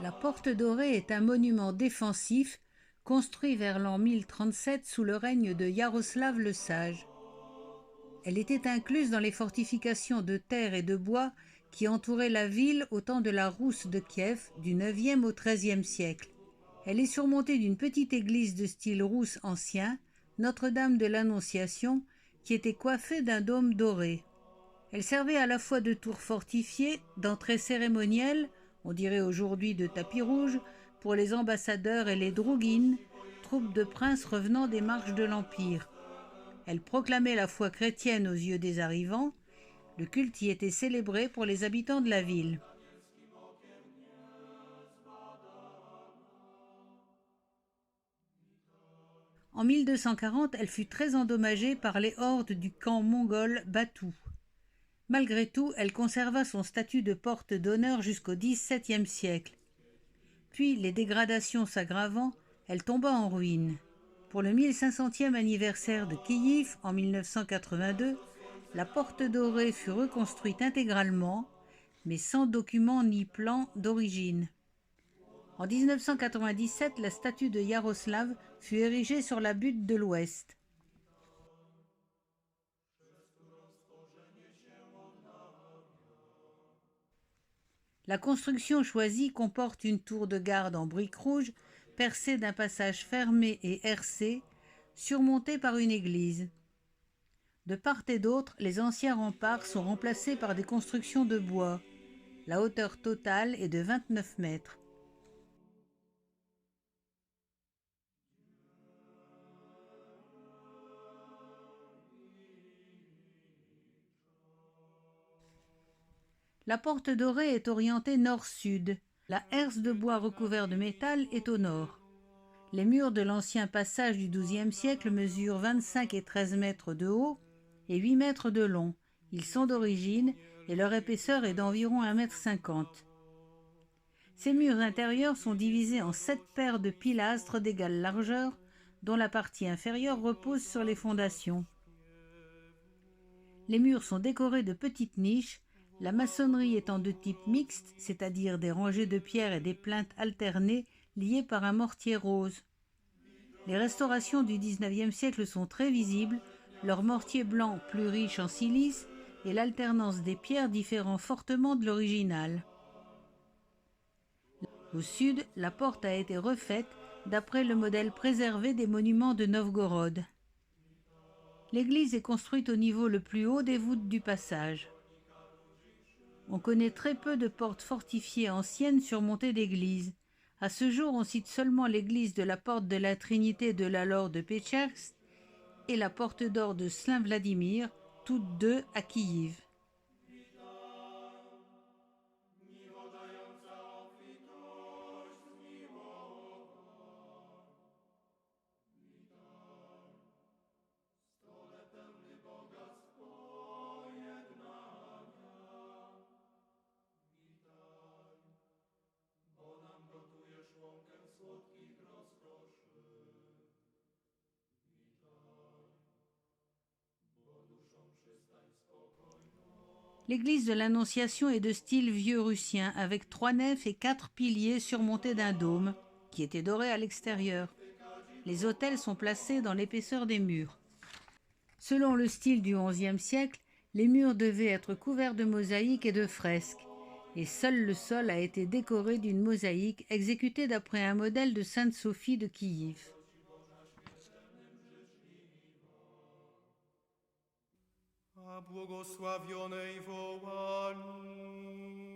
La Porte Dorée est un monument défensif construit vers l'an 1037 sous le règne de Yaroslav le Sage. Elle était incluse dans les fortifications de terre et de bois qui entouraient la ville au temps de la Rousse de Kiev du IXe au XIIIe siècle. Elle est surmontée d'une petite église de style rousse ancien, Notre-Dame de l'Annonciation, qui était coiffée d'un dôme doré. Elle servait à la fois de tour fortifiée, d'entrée cérémonielle, on dirait aujourd'hui de tapis rouge, pour les ambassadeurs et les drougines, troupes de princes revenant des marches de l'Empire. Elle proclamait la foi chrétienne aux yeux des arrivants, le culte y était célébré pour les habitants de la ville. En 1240, elle fut très endommagée par les hordes du camp mongol Batou. Malgré tout, elle conserva son statut de porte d'honneur jusqu'au XVIIe siècle. Puis, les dégradations s'aggravant, elle tomba en ruine. Pour le 1500e anniversaire de Kiev en 1982, la porte dorée fut reconstruite intégralement, mais sans document ni plan d'origine. En 1997, la statue de Yaroslav fut érigée sur la butte de l'Ouest. La construction choisie comporte une tour de garde en briques rouges percée d'un passage fermé et hercé, surmonté par une église. De part et d'autre, les anciens remparts sont remplacés par des constructions de bois. La hauteur totale est de 29 mètres. La porte dorée est orientée nord-sud. La herse de bois recouvert de métal est au nord. Les murs de l'ancien passage du XIIe siècle mesurent 25 et 13 mètres de haut et 8 mètres de long. Ils sont d'origine et leur épaisseur est d'environ 1 mètre 50. Ces murs intérieurs sont divisés en sept paires de pilastres d'égale largeur, dont la partie inférieure repose sur les fondations. Les murs sont décorés de petites niches la maçonnerie étant de type mixte, c'est-à-dire des rangées de pierres et des plaintes alternées liées par un mortier rose. Les restaurations du XIXe siècle sont très visibles, leur mortier blanc plus riche en silice et l'alternance des pierres différant fortement de l'original. Au sud, la porte a été refaite d'après le modèle préservé des monuments de Novgorod. L'église est construite au niveau le plus haut des voûtes du passage. On connaît très peu de portes fortifiées anciennes surmontées d'églises. À ce jour, on cite seulement l'église de la porte de la Trinité de la Laure de Pechersk et la porte d'or de Slin Vladimir, toutes deux à Kiev. L'église de l'Annonciation est de style vieux russien, avec trois nefs et quatre piliers surmontés d'un dôme, qui était doré à l'extérieur. Les autels sont placés dans l'épaisseur des murs. Selon le style du XIe siècle, les murs devaient être couverts de mosaïques et de fresques, et seul le sol a été décoré d'une mosaïque exécutée d'après un modèle de Sainte Sophie de Kiev. Błogosławionej wołani.